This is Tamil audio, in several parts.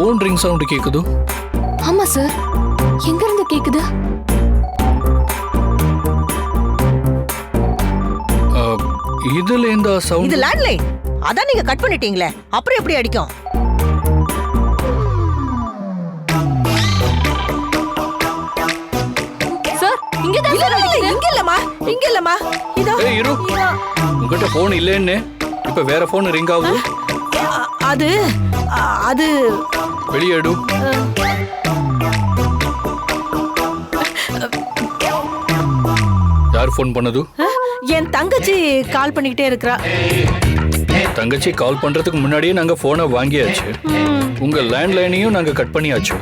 ஃபோன் ரிங் சவுண்ட் கேக்குது? ஆமா சார் எங்க இருந்து கேக்குது? ஆ, இதுல இந்த இது சவுண்ட் லேண்ட்லைன் அதான் நீங்க கட் பண்ணிட்டீங்களே. அப்புறம் எப்படி அடிக்கும்? சார் இங்க தான் இல்ல இல்ல, இங்க இல்லம்மா. இங்க இல்லம்மா. இதோ. ஏய் இரு. இதோ. உங்ககிட்ட ஃபோன் இல்லைன்னு. இப்ப வேற ஃபோன் ரிங் ஆகுது. அது அது வெளியே எடு யார் ஃபோன் பண்ணது? என் தங்கச்சி கால் பண்ணிக்கிட்டே இருக்கிறா. தங்கச்சி கால் பண்றதுக்கு முன்னாடியே நாங்க போனை வாங்கியாச்சு. உங்க லேண்ட்லைனையும் நாங்க கட் பண்ணியாச்சு.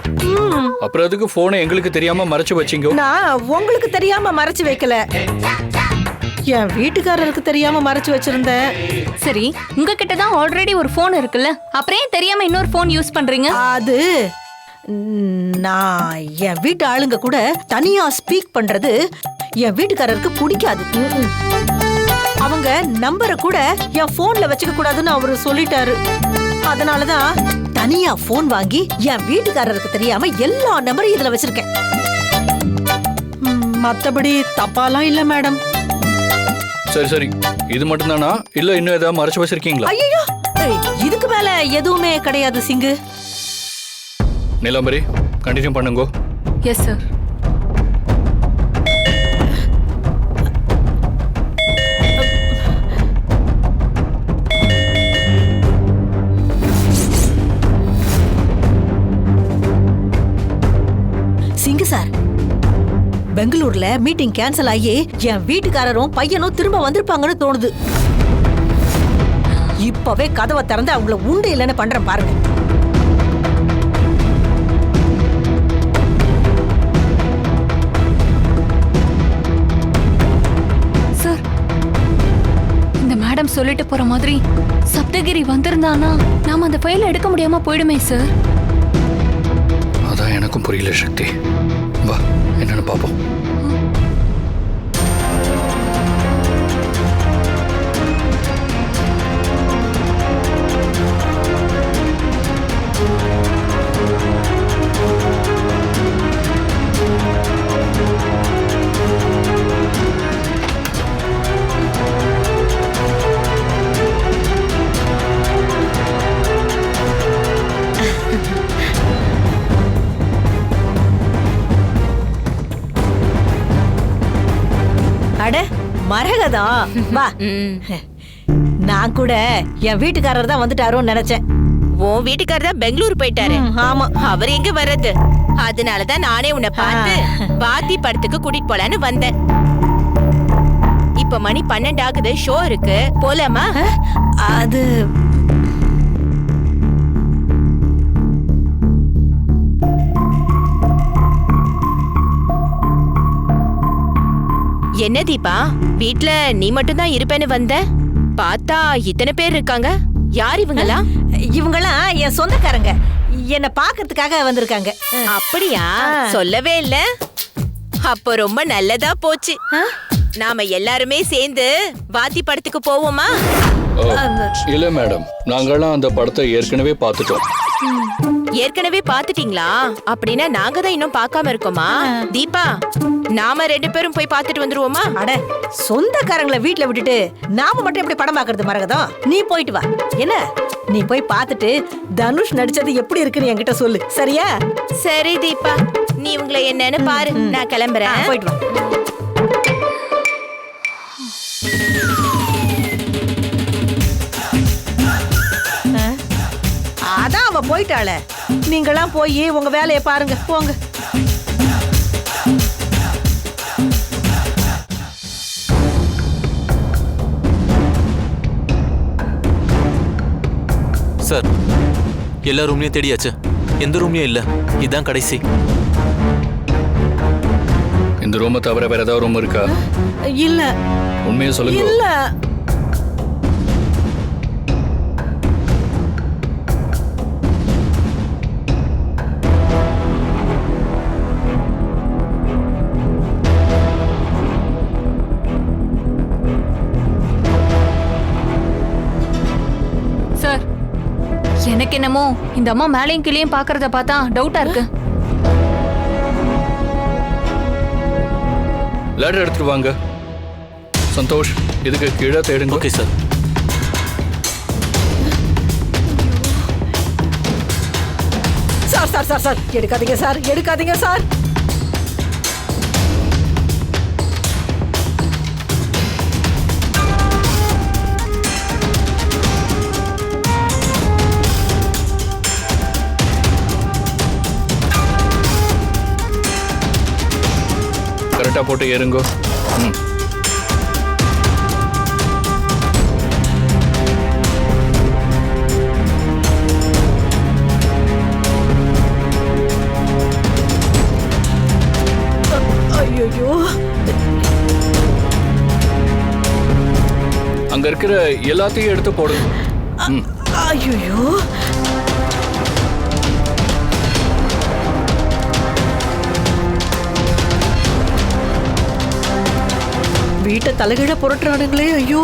அப்புறம் அதுக்கு போனை எங்களுக்கு தெரியாம மறைச்சு வச்சீங்க? நான் உங்களுக்கு தெரியாம மறைச்சு வைக்கல. என் வீட்டுக்காரருக்கு தெரியாம மறைச்சு வச்சிருந்தேன் சரி உங்ககிட்ட தான் ஆல்ரெடி ஒரு ஃபோன் இருக்குல்ல? அப்புறம் ஏன் தெரியாம இன்னொரு ஃபோன் யூஸ் பண்றீங்க? அது நான் என் வீட்டு ஆளுங்க கூட தனியா ஸ்பீக் பண்றது என் வீட்டுக்காரருக்கு பிடிக்காது. அவங்க நம்பரை கூட என் போன்ல வச்சுக்க கூடாதுன்னு அவரு சொல்லிட்டாரு. அதனாலதான் தனியா போன் வாங்கி என் வீட்டுக்காரருக்கு தெரியாம எல்லா நம்பரையும் இதுல வச்சிருக்கேன். மத்தபடி தப்பாலாம் இல்ல மேடம் சரி சரி. இது மட்டும்தானா? இல்ல இன்னும் ஏதாவது மறைச்சு வச்சிருக்கீங்களா? ஐயோ இதுக்கு மேல எதுவுமே கிடையாது சிங்கு. நீலாம்பரி கண்டினியூ பண்ணுங்க. எஸ் சார் பெங்களூர்ல மீட்டிங் கேன்சல் ஆகி என் வீட்டுக்காரரும் பையனும் திரும்ப வந்திருப்பாங்கன்னு தோணுது. இப்பவே கதவை திறந்து அவங்கள உண்டு இல்லைன்னு பண்றேன் பாருங்க. சார் இந்த மேடம் சொல்லிட்டு போற மாதிரி சப்தகிரி வந்திருந்தானா? நாம அந்த ஃபைல் எடுக்க முடியாம போயிடுமே சார். அதான் எனக்கும் புரியல சக்தி. என்னன்னு பார்ப்போம். மரகதா வா. நான் கூட என் வீட்டுக்காரர் தான் வந்துட்டாரோன்னு நினைச்சேன். உன் வீட்டுக்காரர் தான் பெங்களூர் போயிட்டாரு. ஆமா. அவர் எங்க வர்றது? அதனாலதான் நானே உன்னை பார்த்து பாத்தி படத்துக்கு கூட்டிட்டு போலான்னு வந்தேன். இப்ப மணி பன்னெண்டு ஆகுது ஷோ இருக்கு. போலாமா? அது என்ன தீபா? வீட்ல நீ மட்டும் தான் இருப்பேன்னு வந்த? பார்த்தா இத்தனை பேர் இருக்காங்க. யார் இவங்களா? இவங்கெல்லாம் என் சொந்தக்காரங்க. என்னை பார்க்கறதுக்காக வந்திருக்காங்க. அப்படியா? சொல்லவே இல்ல. அப்போ ரொம்ப நல்லதா போச்சு. நாம எல்லாருமே சேர்ந்து வாத்தி படத்துக்கு போவோமா? இல்ல மேடம். நாங்கெல்லாம் அந்த படத்தை ஏற்கனவே பார்த்துட்டோம். ஏற்கனவே பாத்துட்டீங்களா அப்படின்னா நாங்க தான் இன்னும் பார்க்காம இருக்கோமா? தீபா நாம ரெண்டு பேரும் போய் பார்த்துட்டு வந்துருவோமா? அட சொந்தக்காரங்களை வீட்ல விட்டுட்டு நாம மட்டும் எப்படி படம் பார்க்கறது மரகதம்? நீ போயிட்டு வா. என்ன? நீ போய் பார்த்துட்டு தனுஷ் நடிச்சது எப்படி இருக்குன்னு என்கிட்ட சொல்லு. சரியா? சரி தீபா. நீ உங்களை என்னன்னு பாரு. நான் கிளம்புறேன். போயிட்டு வா. அதான் அவ போயிட்டாளே. நீங்களாம் போய் உங்க வேலையை பாருங்க போங்க. சார் எல்லா ரூம்லயும் தேடியாச்சு. எந்த ரூம்லயும் இல்ல. இதான் கடைசி. இந்த ரூமை தவிர வேற ஏதாவது ரூம் இருக்கா? இல்ல. உண்மையை சொல்லுங்க. இல்ல. எனக்கு என்னமோ இந்த அம்மா மேலையும் கீழேயும் பாக்குறத பார்த்தா டவுட்டா இருக்கு. லேடர் எடுத்துட்டு வாங்க. சந்தோஷ் இதுக்கு கீழே தேடுங்க. Okay sir sir sir sir sir. எடுக்காதீங்க சார். எடுக்காதீங்க சார். கரெக்டாக போட்டு ஏறுங்கோ. ம். அங்க இருக்கிற எல்லாத்தையும் எடுத்து போடுங்க ஐயோ வீட்டை தலைகீழ புரட்டுறானுங்களே ஐயோ.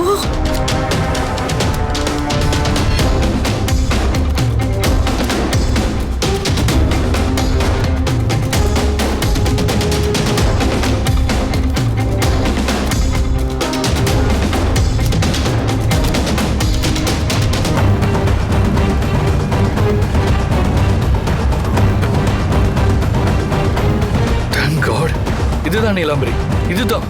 இதுதான் நீலாம்பரி. இதுதான்.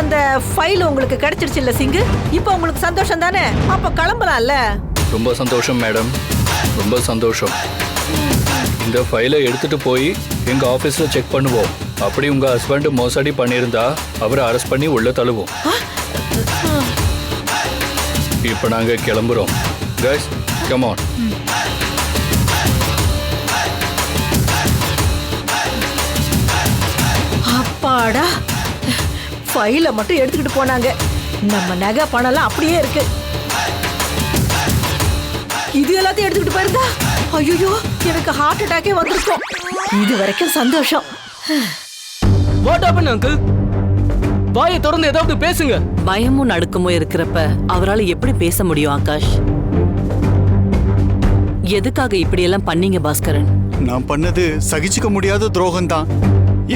வந்த ஃபைல் உங்களுக்கு கிடைச்சிருச்சு இல்ல சிங்கு? இப்போ உங்களுக்கு சந்தோஷம் தானே? அப்ப கிளம்பலாம்ல? ரொம்ப சந்தோஷம் மேடம். ரொம்ப சந்தோஷம். இந்த ஃபைலை எடுத்துட்டு போய் எங்க ஆபீஸ்ல செக் பண்ணுவோம். அப்படி உங்க ஹஸ்பண்ட் மோசடி பண்ணியிருந்தா அவரை அரெஸ்ட் பண்ணி உள்ள தள்ளுவோம் இப்போ நாங்க கிளம்புறோம். கைஸ் கம் ஆன் அப்பாடா. ஃபைல மட்டும் எடுத்துக்கிட்டு போனாங்க. நம்ம நகை பணம்லாம் அப்படியே இருக்கு. இது எல்லாத்தையும் எடுத்துக்கிட்டு போயிருந்தா? ஐயோ எனக்கு ஹார்ட் அட்டாக்கே வந்திருக்கும். இது வரைக்கும் சந்தோஷம். வாட் ஹேப்பன் அங்கிள் வாயை திறந்து ஏதாவது பேசுங்க. பயமும் நடுக்கமும் இருக்கிறப்ப அவரால எப்படி பேச முடியும் ஆகாஷ்? எதுக்காக இப்படியெல்லாம் பண்ணீங்க பாஸ்கரன்? நான் பண்ணது சகிச்சுக்க முடியாத துரோகம் தான்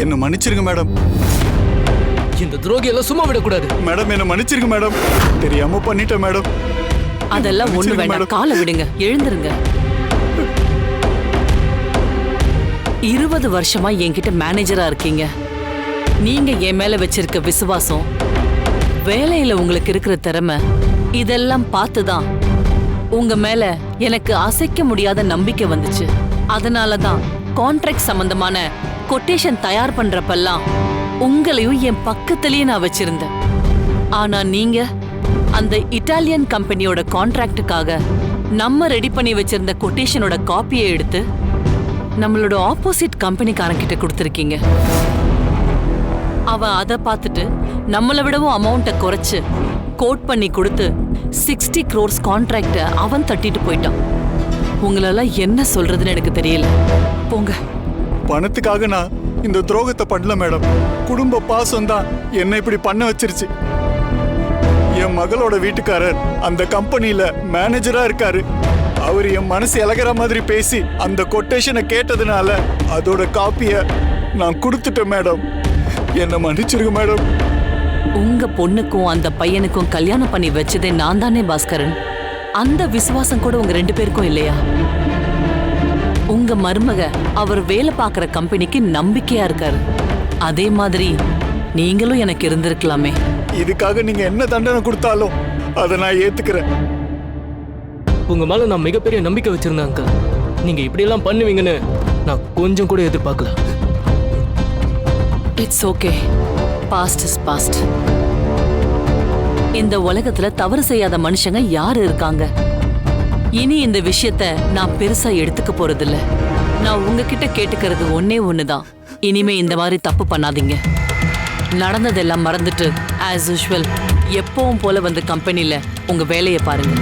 என்ன மன்னிச்சிருங்க மேடம். இந்த துரோகி எல்லாம் சும்மா விடக்கூடாது. மேடம் என்ன மன்னிச்சிருங்க மேடம். தெரியாம பண்ணிட்டேன் மேடம். அதெல்லாம் ஒண்ணு வேண்டாம். காலை விடுங்க. எழுந்திருங்க. இருபது வருஷமா என்கிட்ட மேனேஜரா இருக்கீங்க. நீங்க என் மேல வச்சிருக்க விசுவாசம் வேலையில உங்களுக்கு இருக்கிற திறமை இதெல்லாம் பார்த்துதான் உங்க மேல எனக்கு அசைக்க முடியாத நம்பிக்கை வந்துச்சு. அதனால தான் கான்ட்ராக்ட் சம்பந்தமான கொட்டேஷன் தயார் பண்றப்பெல்லாம் உங்களையும் என் பக்கத்திலேயே நான் வச்சிருந்தேன். ஆனா நீங்க அந்த இட்டாலியன் கம்பெனியோட கான்ட்ராக்டுக்காக நம்ம ரெடி பண்ணி வச்சிருந்த கொட்டேஷனோட காப்பியை எடுத்து நம்மளோட ஆப்போசிட் கம்பெனிக்காரங்கிட்ட கொடுத்துருக்கீங்க. அவன் அதை பார்த்துட்டு நம்மளை விடவும் அமௌண்ட்டை குறைச்சு கோட் பண்ணி கொடுத்து சிக்ஸ்டி க்ரோர்ஸ் கான்ட்ராக்டை அவன் தட்டிட்டு போயிட்டான். உங்களெல்லாம் என்ன சொல்றதுன்னு எனக்கு தெரியல. போங்க. பணத்துக்காக நான் இந்த துரோகத்தை பண்ணல மேடம். குடும்ப பாசம் தான் என்னை இப்படி பண்ண வச்சிருச்சு. என் மகளோட வீட்டுக்காரர் அந்த கம்பெனியில மேனேஜரா இருக்காரு. அவர் என் மனசு இலகிற மாதிரி பேசி அந்த கொட்டேஷனை கேட்டதுனால அதோட காப்பிய நான் கொடுத்துட்டேன் மேடம். என்னை மன்னிச்சிருங்க மேடம். உங்க பொண்ணுக்கும் அந்த பையனுக்கும் கல்யாணம் பண்ணி வச்சதே நான் தானே பாஸ்கரன்? அந்த விசுவாசம் கூட உங்க ரெண்டு பேருக்கும் இல்லையா? உங்க மருமக அவர் வேலை பார்க்குற கம்பெனிக்கு நம்பிக்கையா இருக்காரு. அதே மாதிரி நீங்களும் எனக்கு இருந்திருக்கலாமே. இதுக்காக நீங்க என்ன தண்டனை கொடுத்தாலும் அதை நான் ஏத்துக்கிறேன். உங்க மேல நான் மிகப்பெரிய நம்பிக்கை வச்சிருந்தேன் அங்கிள் நீங்க இப்படி எல்லாம் பண்ணுவீங்கன்னு நான் கொஞ்சம் கூட எதிர்பார்க்கல. It's okay past is past இந்த உலகத்துல தவறு செய்யாத மனுஷங்க யாரு இருக்காங்க? இனி இந்த விஷயத்த நான் பெருசா எடுத்துக்க போறதில்ல. நான் உங்ககிட்ட கேட்டுக்கிறது ஒன்னே ஒண்ணுதான். இனிமே இந்த மாதிரி தப்பு பண்ணாதீங்க. நடந்ததெல்லாம் மறந்துட்டு ஆஸ் யூஷுவல் எப்பவும் போல வந்து கம்பெனில உங்க வேலையை பாருங்க.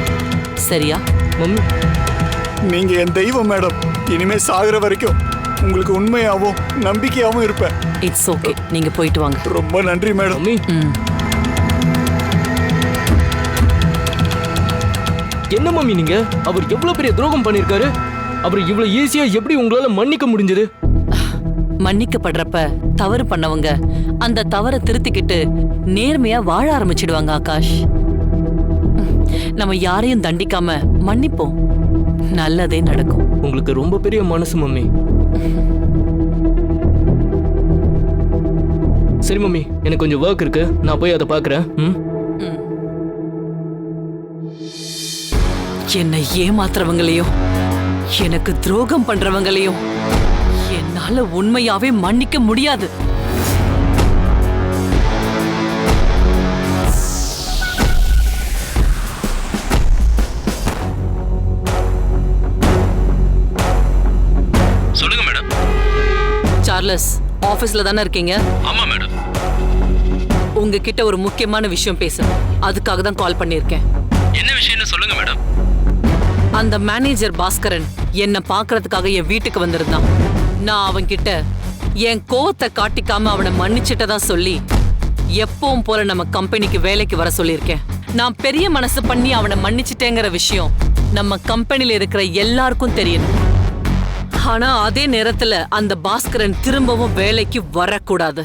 சரியா? மம்மி நீங்க என் தெய்வம் மேடம் இனிமே சாகுற வரைக்கும் உங்களுக்கு உண்மையாவும் நம்பிக்கையாவும் இருப்பேன். இட்ஸ் ஓகே நீங்க போயிட்டு வாங்க. ரொம்ப நன்றி மேடம் என்ன மம்மி நீங்க? அவர் எவ்வளவு பெரிய துரோகம் பண்ணிருக்காரு? அவர் இவ்வளவு ஈஸியா எப்படி உங்களால மன்னிக்க முடிஞ்சது? மன்னிக்கப்படுறப்ப தவறு பண்ணவங்க அந்த தவறை திருத்திக்கிட்டு நேர்மையா வாழ ஆரம்பிச்சிடுவாங்க ஆகாஷ். நம்ம யாரையும் தண்டிக்காம மன்னிப்போம். நல்லதே நடக்கும். உங்களுக்கு ரொம்ப பெரிய மனசு மம்மி. சரி மம்மி எனக்கு கொஞ்சம் ஒர்க் இருக்கு. நான் போய் அதை பார்க்கறேன். ம்? என்னை ஏமாத்துறவங்களையும் எனக்கு துரோகம் பண்றவங்களையும் என்னால உண்மையாவே மன்னிக்க முடியாது. சொல்லுங்க மேடம். சார்லஸ் ஆபீஸ்ல தானே இருக்கீங்க? ஆமா மேடம். உங்ககிட்ட ஒரு முக்கியமான விஷயம் பேசணும். அதுக்காக தான் கால் பண்ணியிருக்கேன். என்ன விஷயம்னு சொல்லுங்க மேடம். அந்த மேனேஜர் பாஸ்கரன் என்னை பார்க்கறதுக்காக என் வீட்டுக்கு வந்திருந்தான். நான் அவன்கிட்ட என் கோவத்தை காட்டிக்காம அவனை மன்னிச்சிட்டதா சொல்லி எப்பவும் போல நம்ம கம்பெனிக்கு வேலைக்கு வர சொல்லியிருக்கேன். நான் பெரிய மனசு பண்ணி அவனை மன்னிச்சிட்டேங்கிற விஷயம் நம்ம கம்பெனில இருக்கிற எல்லாருக்கும் தெரியணும். ஆனா அதே நேரத்துல அந்த பாஸ்கரன் திரும்பவும் வேலைக்கு வரக்கூடாது.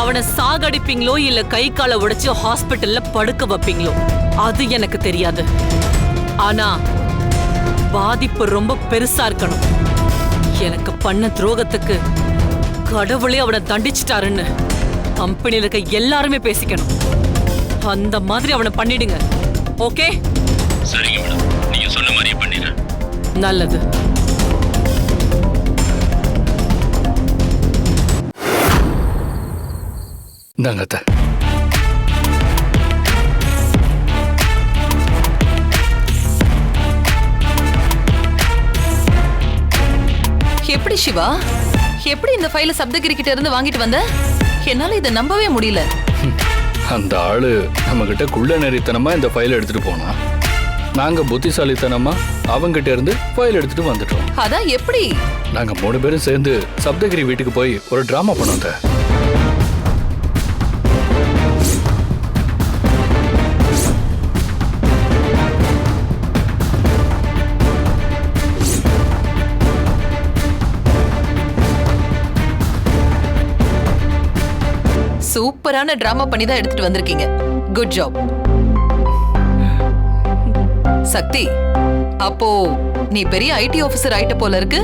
அவனை சாகடிப்பீங்களோ இல்ல கை காலை உடைச்சு ஹாஸ்பிட்டல்ல படுக்க வைப்பீங்களோ அது எனக்கு தெரியாது. ஆனா பாதிப்பு ரொம்ப பெருசா இருக்கணும். எனக்கு பண்ண துரோகத்துக்கு கடவுளே அவனை தண்டிச்சிட்டாருன்னு கம்பெனில இருக்க எல்லாருமே பேசிக்கணும். அந்த மாதிரி அவனை பண்ணிடுங்க. ஓகே? சரிங்க மேடம். நீங்க சொன்ன மாதிரியே பண்ணிடுறேன். நல்லது. இந்தாங்க அத்தை. எப்படி சிவா? எப்படி இந்த ஃபைல சப்தகிரி கிட்ட இருந்து வாங்கிட்டு வந்த? என்னால இதை நம்பவே முடியல. அந்த ஆளு நம்ம கிட்ட குள்ள நெறித்தனமா இந்த ஃபைல் எடுத்துட்டு போனா? நாங்க புத்திசாலித்தனமா அவங்கிட்ட இருந்து ஃபைல் எடுத்துட்டு வந்துட்டோம். அதான் எப்படி? நாங்க மூணு பேரும் சேர்ந்து சப்தகிரி வீட்டுக்கு போய் ஒரு டிராமா பண்ணோம் சூப்பரான டிராமா பண்ணி தான் எடுத்துட்டு வந்திருக்கீங்க. குட் ஜாப் சக்தி அப்போ நீ பெரிய ஐடி ஆபீசர் ஆயிட்ட போல இருக்கு.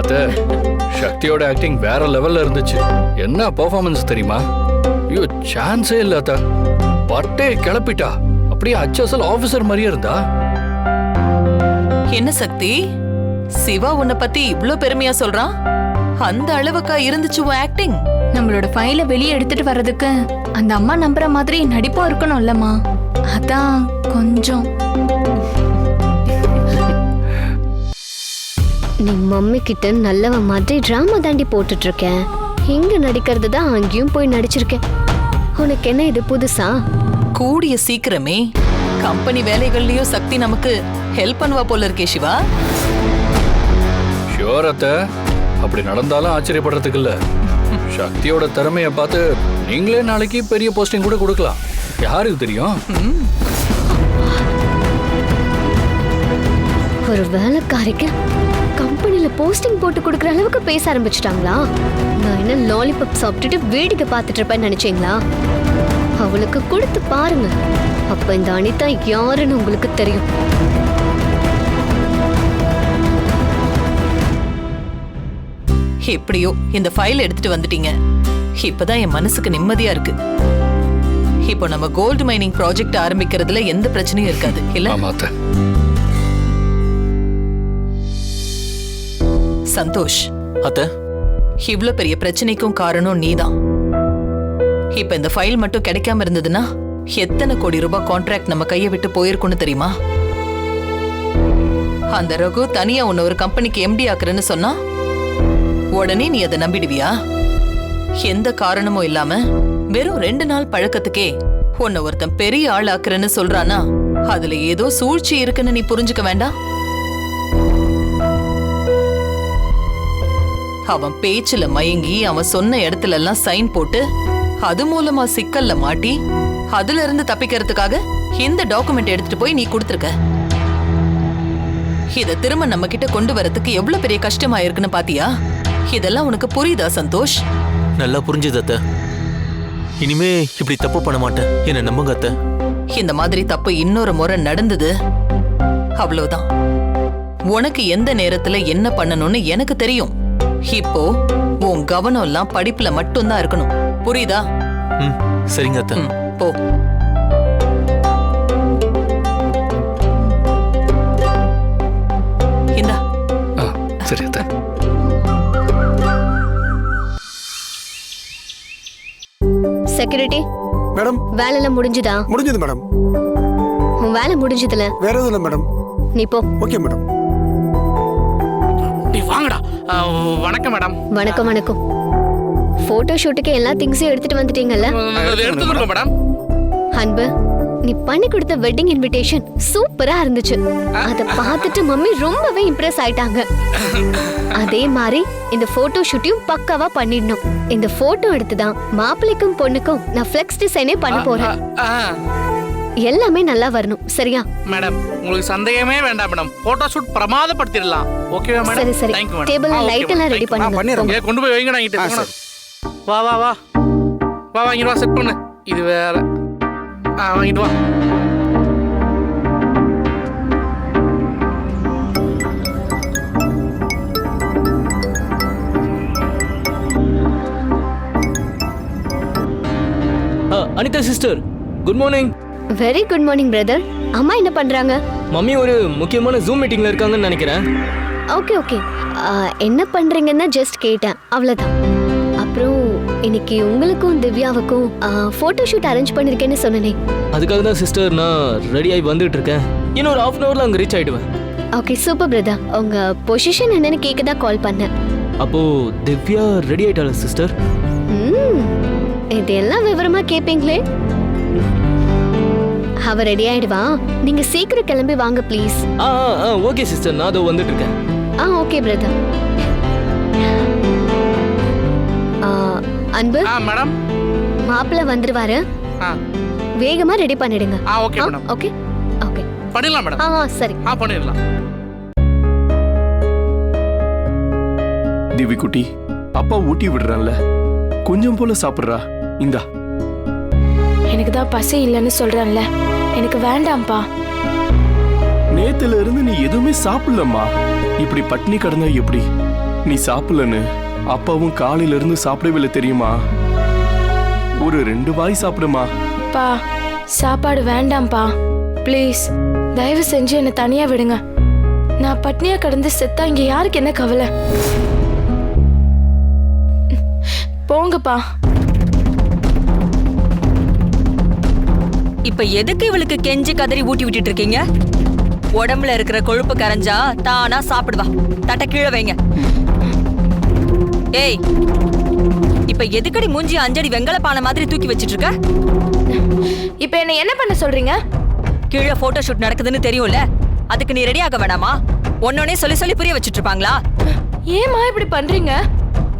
அத்தை சக்தியோட ஆக்டிங் வேற லெவல்ல இருந்துச்சு. என்ன பெர்ஃபார்மன்ஸ் தெரியுமா? ஐயோ சான்ஸே இல்ல அத்தை. பட்டே கிளப்பிட்டா. அப்படியே அச்சசல் ஆபீசர் மாதிரியே இருந்தா. என்ன சக்தி? சிவா உன்னை பத்தி இவ்ளோ பெருமையா சொல்றான்? அந்த அளவுக்கா இருந்துச்சு உன் ஆக்டிங் நம்மளோட ஃபைலை வெளியே எடுத்துட்டு வர்றதுக்கு அந்த அம்மா நம்புற மாதிரி நடிப்பும் இருக்கணும்லம்மா அதான் கொஞ்சம். நீ மம்மி கிட்ட நல்லவ மாதிரி டிராமா தாண்டி போட்டுட்டு இருக்கேன் இங்க நடிக்கிறது தான் அங்கேயும் போய் நடிச்சிருக்கேன். உனக்கு என்ன இது புதுசா? கூடிய சீக்கிரமே கம்பெனி வேலைகள்லயும் சக்தி நமக்கு ஹெல்ப் பண்ணுவா போல இருக்கே சிவா. ஷியோர் அத்தை. அப்படி நடந்தாலும் ஆச்சரியப்படுறதுக்கு இல்ல. சக்தியோட திறமையை பார்த்து நீங்களே நாளைக்கு பெரிய போஸ்டிங் கூட கொடுக்கலாம். யாருக்கு தெரியும்? ஒரு வேலைக்காரிக்கு கம்பெனியில போஸ்டிங் போட்டு கொடுக்குற அளவுக்கு பேச ஆரம்பிச்சிட்டாங்களா? நான் என்ன லாலிபப் சாப்பிட்டுட்டு வேடிக்கை பார்த்துட்டு இருப்பேன்னு நினைச்சீங்களா? அவளுக்கு கொடுத்து பாருங்க. அப்ப இந்த அனிதா யாருன்னு உங்களுக்கு தெரியும். எப்படியோ இந்த ஃபைல் எடுத்துட்டு வந்துட்டீங்க. இப்பதான் என் மனசுக்கு நிம்மதியா இருக்கு. இப்போ நம்ம கோல்டு மைனிங் ப்ராஜெக்ட் ஆரம்பிக்கிறதுல எந்த பிரச்சனையும் இருக்காது. இல்ல? சந்தோஷ். அத்தை? இவ்ளோ பெரிய பிரச்சனைக்கும் காரணம் நீதான். இப்ப இந்த ஃபைல் மட்டும் கிடைக்காம இருந்ததுன்னா எத்தனை கோடி ரூபாய் கான்ட்ராக்ட் நம்ம கையை விட்டு போயிருக்கும்னு தெரியுமா? அந்த ரகு தனியா உன்னை ஒரு கம்பெனிக்கு எம்டி ஆக்குறேன்னு சொன்னா உடனே நீ அதை நம்பிடுவியா? எந்த காரணமும் இல்லாம வெறும் ரெண்டு நாள் பழக்கத்துக்கே உன்னை ஒருத்தன் பெரிய ஆள் ஆக்குறேன்னு சொல்றானா? அதுல ஏதோ சூழ்ச்சி இருக்குன்னு நீ புரிஞ்சுக்க வேண்டாம். அவன் பேச்சுல மயங்கி அவன் சொன்ன இடத்துல எல்லாம் சைன் போட்டு அது மூலமா சிக்கல்ல மாட்டி அதுல இருந்து தப்பிக்கிறதுக்காக இந்த டாக்குமெண்ட் எடுத்துட்டு போய் நீ கொடுத்துருக்க. இத திரும்ப நம்ம கிட்ட கொண்டு வரதுக்கு எவ்வளவு பெரிய கஷ்டமா இருக்குன்னு பாத்தியா? இதெல்லாம் உனக்கு புரியுதா சந்தோஷ்? நல்லா புரிஞ்சுது அத்தை. இனிமே இப்படி தப்பு பண்ண மாட்டேன். என்ன நம்புங்க அத்தை. இந்த மாதிரி தப்பு இன்னொரு முறை நடந்தது அவ்வளவுதான். உனக்கு எந்த நேரத்துல என்ன பண்ணணும்னு எனக்கு தெரியும். இப்போ உன் கவனம் எல்லாம் படிப்புல மட்டும்தான் இருக்கணும். புரியுதா? ம் சரிங்க அத்தை. போ. செக்யூரிட்டி மேடம் வேலைலாம் முடிஞ்சுதா? முடிஞ்சது மேடம் உன் வேலை முடிஞ்சதுல? வேற எதுவும் இல்லை மேடம் நீ போ. ஓகே மேடம் நீ வாங்கடா. வணக்கம் மேடம் வணக்கம் வணக்கம். போட்டோ ஷூட்டுக்கு எல்லா திங்ஸையும் எடுத்துட்டு வந்துட்டீங்கல்ல? அது எடுத்துக்கிறோம் மேடம் அன்பு. நீ பண்ணி கொடுத்த வெட்டிங் இன்விடேஷன் சூப்பரா இருந்துச்சு. அத பார்த்துட்டு மம்மி ரொம்பவே இம்ப்ரெஸ் ஆயிட்டாங்க. அதே மாதிரி இந்த போட்டோ ஷூட்டையும் பக்காவா பண்ணிடணும். இந்த போட்டோ எடுத்துதான் மாப்பிள்ளைக்கும் பொண்ணுக்கும் நான் ஃபிளெக்ஸ் டிசைனே பண்ண போறேன். ஆ, எல்லாமே நல்லா வரணும் சரியா? மேடம் உங்களுக்கு சந்தேகமே வேண்டாம் மேடம் போட்டோ ஷூட் பிரமாதப்படுத்திடலாம். ஓகேவா மேடம் சரி சரி. தேங்க்யூ மேடம் டேபிள் ஆ, okay லைட் எல்லாம். ரெடி. பண்ணுங்க. ஏ, கொண்டு போய் வைங்கடா இங்கிட்டு போங்கடா. வா வா வா. வா வாங்கிட்டு வா செட் பண்ணு. இது வேற. ஆ வாங்கிட்டு வா Anitha sister good morning very good morning brother அம்மா என்ன பண்றாங்க? மம்மி ஒரு முக்கியமான ஜூம் மீட்டிங்ல இருக்காங்கன்னு நினைக்கிறேன். ஓகே ஓகே என்ன பண்றீங்கன்னா ஜஸ்ட் கேட்டேன். அவ்வளவுதான். இன்னைக்கு உங்களுக்கும் திவ்யாவுக்கும் போட்டோ ஷூட் அரேஞ்ச் பண்ணிருக்கேன்னு சொன்னனே. அதுக்காக தான் சிஸ்டர் நான் ரெடி ஆகி வந்துட்டு இருக்கேன். இன்னும் ஒரு ஹாஃப் அன் ஹவர்ல அங்க ரீச் ஆயிடுவேன். ஓகே சூப்பர் பிரதர் உங்க பொசிஷன் என்னன்னு கேட்க தான் கால் பண்ணேன். அப்போ திவ்யா ரெடி ஆயிட்டாளா சிஸ்டர் ம், இதெல்லாம் விவரமா கேப்பீங்களே? அவ ரெடி ஆயிடுவா. நீங்க சீக்கிரம் கிளம்பி வாங்க ப்ளீஸ் ஆ ஆ ஓகே சிஸ்டர் நான் அதோ வந்துட்டு இருக்கேன். ஆ ஓகே பிரதர் அன்பு? ஆ மேடம். மாப்பிள்ள வந்துருவாரு. ஆ. வேகமா ரெடி பண்ணிடுங்க. ஆ ஓகே மேடம். ஓகே ஓகே பண்ணிடலாம் மேடம். ஆ ஆ, சரி. ஆ பண்ணிடலாம். திவி குட்டி அப்பா ஊட்டி விடுறான்ல. கொஞ்சம் போல சாப்பிடுறா. இந்தா. எனக்கு தான் பசி இல்லைன்னு சொல்றேன்ல. எனக்கு வேண்டாம்ப்பா. நேத்துல இருந்து நீ எதுவுமே சாப்பிடலம்மா. இப்படி பட்னி கிடந்தா எப்படி? நீ சாப்பிடலன்னு. அப்பாவும் காலையில இருந்து சாப்பிடவே இல்லை தெரியுமா? ஒரு ரெண்டு வாய் சாப்பிடுமா? பா சாப்பாடு வேண்டாம்ப்பா. ப்ளீஸ் தயவு செஞ்சு என்னை தனியா விடுங்க. நான் பட்னியா கடந்து செத்தா இங்க யாருக்கு என்ன கவலை? போங்கப்பா. இப்ப எதுக்கு இவளுக்கு கெஞ்சி கதறி ஊட்டி விட்டுட்டு இருக்கீங்க? உடம்புல இருக்கிற கொழுப்பு கரைஞ்சா தானா சாப்பிடுவா. தட்ட கீழே வைங்க. ஏய் இப்ப எதுக்கடி மூஞ்சி அஞ்சடி வெங்கல பானை மாதிரி தூக்கி வச்சிட்டு இருக்க இப்போ என்ன என்ன பண்ண சொல்றீங்க? கீழே போட்டோ ஷூட் நடக்குதுன்னு தெரியும்ல? அதுக்கு நீ ரெடி ஆக வேணாமா? ஒன்னொன்னே சொல்லி சொல்லி புரிய வச்சிட்டு இருப்பாங்களா ஏமா இப்படி பண்றீங்க?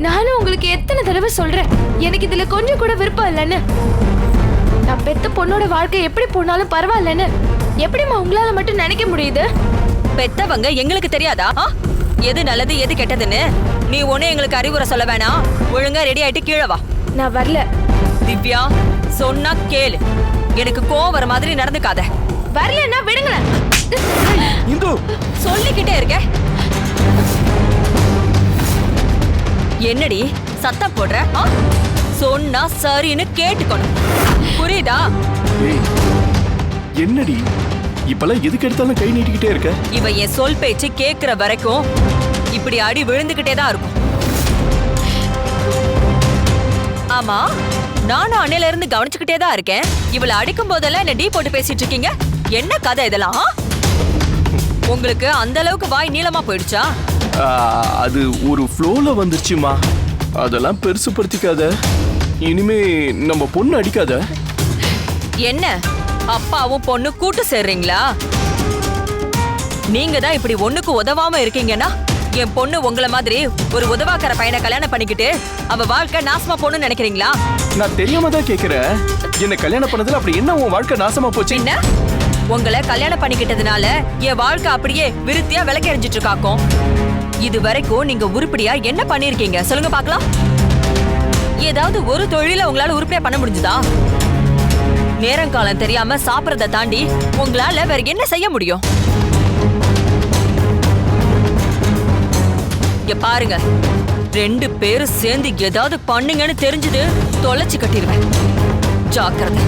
நானும் உங்களுக்கு எத்தனை தடவை சொல்றேன். எனக்கு இதுல கொஞ்சம் கூட விருப்பம் இல்லைன்னு. நான் பெத்த பொண்ணோட வாழ்க்கை எப்படி போனாலும் பரவாயில்லன்னு. எப்படிம்மா உங்களால மட்டும் நினைக்க முடியுது? பெத்தவங்க எங்களுக்கு தெரியாதா? எது நல்லது எது கெட்டதுன்னு நீ ஒண்ணு எங்களுக்கு அறிவுரை சொல்ல வேணாம். ஒழுங்கா ரெடி ஆயிட்டு கீழே வா. நான் வரல. திவ்யா சொன்னா கேளு. எனக்கு கோவம் வர மாதிரி நடந்துக்காத. வரலன்னா விடுங்களேன். இந்து! சொல்லிக்கிட்டே இருக்க. என்னடி சத்தம் போடுற? ஆ? சொன்னா சரின்னு கேட்டுக்கணும். புரியுதா? என்னடி? இப்பெல்லாம் எதுக்கு எடுத்தாலும் கை நீட்டிக்கிட்டே இருக்க? இவ என் சொல் பேச்சு கேக்குற வரைக்கும் இப்படி அடி விழுந்துகிட்டே தான் இருக்கும். ஆமா நானும் அன்னையில இருந்து கவனிச்சுக்கிட்டே தான் இருக்கேன். இவளை அடிக்கும் போதெல்லாம் என்ன டீ போட்டு பேசிட்டு இருக்கீங்க? என்ன கதை இதெல்லாம்? உங்களுக்கு அந்த அளவுக்கு வாய் நீளமா போயிடுச்சா? அது ஒரு ஃப்ளோல வந்துருச்சுமா. அதெல்லாம் பெருசுப்படுத்திக்காத. இனிமே நம்ம பொண்ணு அடிக்காத. என்ன? அப்பாவும் பொண்ணு கூட்டு சேர்றீங்களா? நீங்க தான் இப்படி ஒண்ணுக்கு உதவாம இருக்கீங்கன்னா என் பொண்ணு உங்களை மாதிரி ஒரு உதவாக்கற பையனை கல்யாணம் பண்ணிக்கிட்டு அவ வாழ்க்கை நாசமா போகணும்னு நினைக்கிறீங்களா? நான் தெரியாம தான் கேக்குறேன். என்ன கல்யாணம் பண்ணதுல அப்படி என்ன உன் வாழ்க்கை நாசமா போச்சு? என்ன? உங்களை கல்யாணம் பண்ணிக்கிட்டதுனால என் வாழ்க்கை அப்படியே விருத்தியா விளக்கு எரிஞ்சிட்டு இருக்காக்கும் இது வரைக்கும் நீங்க உருப்படியா என்ன பண்ணிருக்கீங்க சொல்லுங்க பார்க்கலாம். ஏதாவது ஒரு தொழில உங்களால உருப்படியா பண்ண முடிஞ்சுதா? நேரங்காலம் தெரியாம சாப்பிடறத தாண்டி உங்களால வேற என்ன செய்ய முடியும்? இங்க பாருங்க. ரெண்டு பேரும் சேர்ந்து ஏதாவது பண்ணுங்கன்னு தெரிஞ்சது தொலைச்சு கட்டிடுவேன் ஜாக்கிரதை.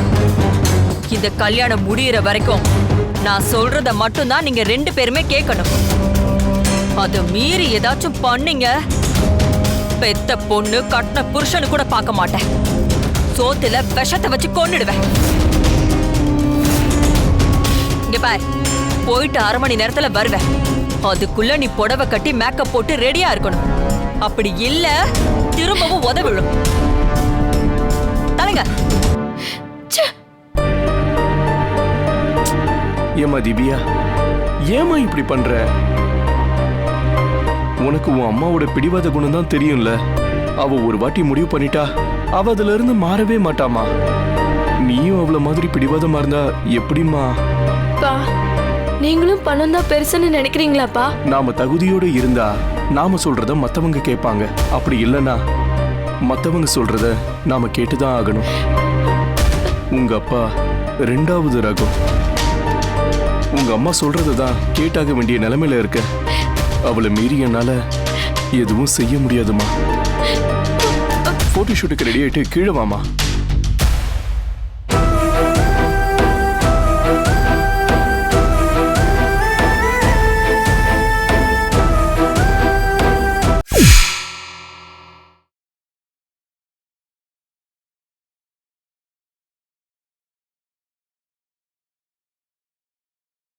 இந்த கல்யாணம் முடியிற வரைக்கும் நான் சொல்றத மட்டும்தான் நீங்க ரெண்டு பேருமே கேட்கணும். அத மீறி ஏதாச்சும் பண்ணீங்க. பெத்த பொண்ணு கட்டின புருஷனு கூட பார்க்க மாட்டேன். சோத்துல விஷத்தை வச்சு கொன்னுடுவேன். இங்க பார் போயிட்டு அரை மணி நேரத்துல வருவேன். அதுக்குள்ள நீ புடவை கட்டி மேக்கப் போட்டு ரெடியா இருக்கணும். அப்படி இல்ல திரும்பவும் உதவிடும். தலைங்க. ஏமா திவ்யா ஏமா இப்படி பண்ற? உனக்கு உன் அம்மாவோட பிடிவாத குணம் தான் தெரியும்ல. அவ ஒரு வாட்டி முடிவு பண்ணிட்டா அவ அதுல இருந்து மாறவே மாட்டாமா நீயும் அவள மாதிரி பிடிவாதமா இருந்தா எப்படிம்மா? பா நீங்களும் பணம் தான் பெருசுன்னு நினைக்கிறீங்களாப்பா? நாம தகுதியோட இருந்தா நாம சொல்றத மத்தவங்க கேட்பாங்க. அப்படி இல்லனா மத்தவங்க சொல்றத நாம கேட்டுதான் ஆகணும். உங்க அப்பா ரெண்டாவது ரகம். உங்க அம்மா சொல்றதை தான் கேட்டாக வேண்டிய நிலைமையில இருக்க. அவளை மீறி என்னால எதுவும் செய்ய முடியாதுமா போட்டோ ஷூட்டுக்கு ரெடி ஆயிட்டு கீழே வாமா.